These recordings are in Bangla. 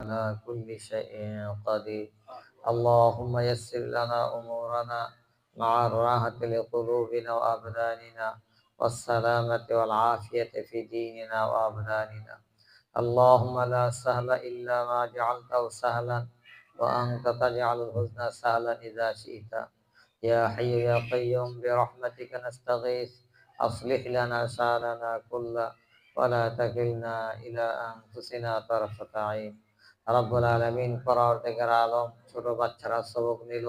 على كل شيء قدير. اللهم يسر لنا أمورنا مع الراحة لقلوبنا وأبداننا والسلامة والعافية في ديننا وأبداننا. اللهم لا سهل إلا ما جعلته سهلا وأنت تجعل الحزن سهلا إذا شئت. يا حي يا قيوم برحمتك نستغيث. أصلح لنا شأننا كله ولا تكلنا إلى أنفسنا طرفة عين. রব্বুল আলম, ছোট বাচ্চারা সবক নিল।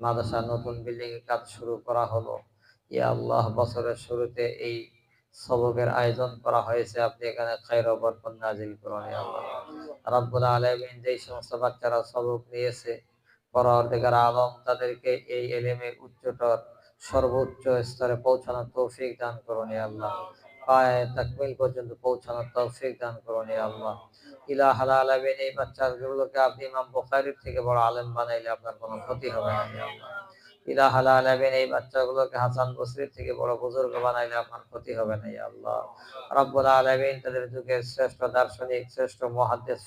মাদ্রাসা নতুন বিল্ডিং কাজ শুরু করা হলো। ইয়া আল্লাহ, বছরের শুরুতে এই সবকের আয়োজন করা হয়েছে। আপনি এখানে খাইর বরকত নাজিল করুন আল্লাহ। রব্বুল আলমিন যেই সমস্ত বাচ্চারা সবক নিয়েছে পরবর্তীকার আলম, তাদেরকে এই এলেমে উচ্চতর, সর্বোচ্চ স্তরে পৌঁছানোর তৌফিক দান করুন আল্লাহ। তাকমিল পর্যন্ত পৌঁছানোর তৌফিক দান করুন আল্লাহ। ইলা এই বাচ্চাগুলোকে আপনি ইমাম বুখারীর থেকে বড় আলেম বানাইলে আপনার কোনো ক্ষতি হবে না ইলা হালাল এই বাচ্চাগুলোকে হাসান বসরির থেকে বড় বুজুর্গ বানাইলে আপনার ক্ষতি হবে না আল্লাহ। রব্বুল আলামিন তাদের যুগের শ্রেষ্ঠ দার্শনিক, শ্রেষ্ঠ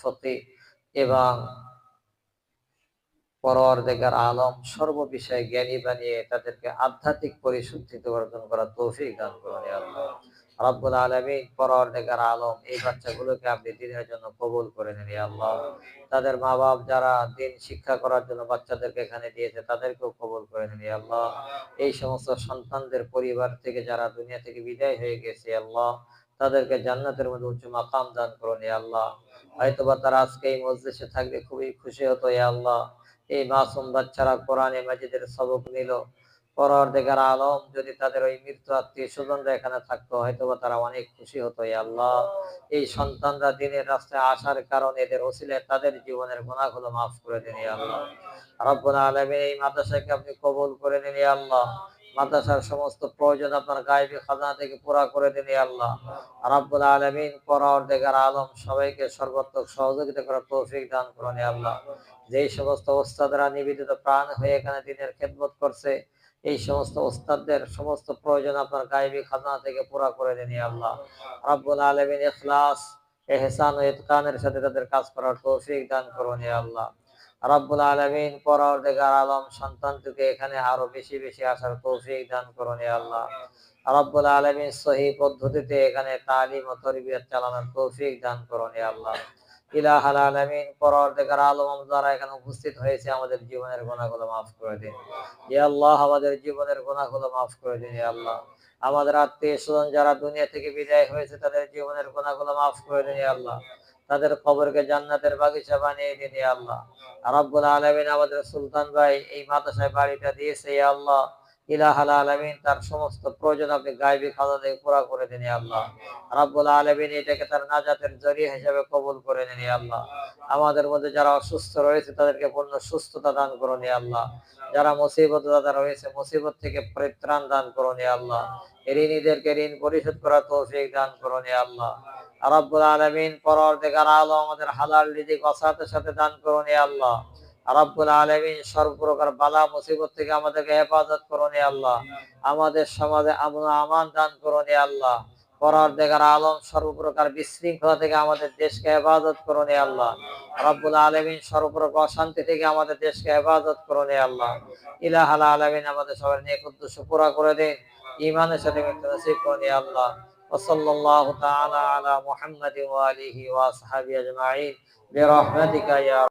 ফতি এবং পরওয়ারদিগার আলম সর্ব বিষয়ে জ্ঞানী বানিয়ে তাদেরকে আধ্যাত্মিক পরিশুদ্ধিত অর্জন করার তৌফিক দান করুন আল্লাহ। রব্বুল আলমী পরওয়ারদিগার আলম, এই বাচ্চাগুলোকে আপনি দিনের জন্য কবুল করে নিন আল্লাহ। তাদের মা বাপ যারা দিন শিক্ষা করার জন্য বাচ্চাদেরকে এখানে দিয়েছে, তাদেরকেও কবুল করে নিন আল্লাহ। এই সমস্ত সন্তানদের পরিবার থেকে যারা দুনিয়া থেকে বিদায় হয়ে গেছে আল্লাহ, তাদেরকে জান্নাতের মধ্যে উচ্চ মাকাম দান করুন আল্লাহ। হয়তোবা তারা আজকে এই মসজিদে থাকলে খুবই খুশি হতো আল্লাহ। এই মাসুম বাচ্চারা কোরআনে মাজিদের সবক নিল পরওয়ারদিগার আলম যদি তাদের ওই মৃত্যু আত্মীয় স্বজনরা এখানে থাকতো হয়তো তারা অনেক খুশি হতো আল্লাহ। এই সন্তানরা দিনের রাস্তায় আসার কারণে এদের ওসিলে তাদের জীবনের গুণাগুলো মাফ করে দিন আল্লাহ। রব্বুল আলমিন এই মাদ্রাসাকে আপনি কবুল করে নিন আল্লাহ। মাদ্রাসার সমস্ত প্রয়োজন আপনার গায়েবী খাজনা থেকে পুরা করে দিন আল্লাহ। রাব্বুল আলমিন পরওয়ারদিগার আলম সবাইকে সর্বাত্মক সহযোগিতা করার তৌফিক দান করুন আল্লাহ। যেই সমস্ত ওস্তাদরা নিবেদিত প্রাণ হয়ে এখানে দিনের খেদমত করছে এই সমস্ত ওস্তাদদের সমস্ত প্রয়োজন আপনার গায়েবী খাজনা থেকে পুরা করে দেন আল্লাহ। রাব্বুল আলামিন ইখলাস, এহসান ও ইতকানের সাথে তাদের কাজ করার তৌফিক দান করুন আল্লাহ। রাব্বুল আলামিন পরওয়ারদিগার আলম সন্তানকে এখানে আরও বেশি বেশি আসার তৌফিক দান করুন আল্লাহ। রাব্বুল আলামিন সহি পদ্ধতিতে এখানে তালিম ও তরবিয়ত চালানোর তৌফিক দান করুন আল্লাহ। ইলাহাল আলম যারা এখানে উপস্থিত হয়েছে, আমাদের জীবনের মাফ করে দিন। আল্লাহ, আমাদের জীবনের মাফ করে দিন আল্লাহ। আমাদের আত্মীয় স্বজন যারা দুনিয়া থেকে বিদায় হয়েছে, তাদের জীবনের গুনাহগুলো মাফ করে দিন আল্লাহ। তাদের কবরকে জান্নাতের বাগিচা বানিয়ে দিন, ইয়া আল্লাহ। রাব্বুল আলামিন আমাদের সুলতান ভাই এই মাদ্রাসায় বাড়িটা দিয়েছে, ইয়া আল্লাহ। ইলাহাল আলমিন, তার সমস্ত প্রয়োজন আপনি পুরা করে দিন আল্লাহ। আলমিন এটাকে তার নাজাতের জরিয়া হিসাবে কবুল করে নিন আল্লাহ। আমাদের মধ্যে যারা অসুস্থ রয়েছে, তাদেরকে পূর্ণ সুস্থতা দান আল্লাহ। যারা মুসিবত দাদা রয়েছে, মুসিবত থেকে পরিত্রাণ দান করুন আল্লাহ। ঋণীদেরকে ঋণ পরিশোধ করার তৌফিক দান করুন আল্লাহ। রাব্বুল আলমিন আলো আমাদের হালাল রিজিক অসাতের সাথে দান করুন আল্লাহ। রাব্বুল আলমিন সর্বপ্রকার বালা মুসিবত থেকে আমাদেরকে হেফাজত করুন আল্লাহ আমাদের সমাজে আমন আমান দান করুন আল্লাহ পরার দেখার আলম সর্বপ্রকার বিশৃঙ্খলা থেকে আমাদের দেশকে হেফাজত করুন আল্লাহ রাব্বুল আলমিন সর্বপ্রকার অশান্তি থেকে আমাদের দেশকে হেফাজত করুন আল্লাহ ইলাহাল আলমিন আমাদের সবার নিয়ে উদ্দেশ্য পুরা করে দিন ইমানের সাথে মৃত্যু নসিব করুন আল্লাহ وصلى الله تعالى على محمد وآله وأصحابه أجمعين برحمتك يا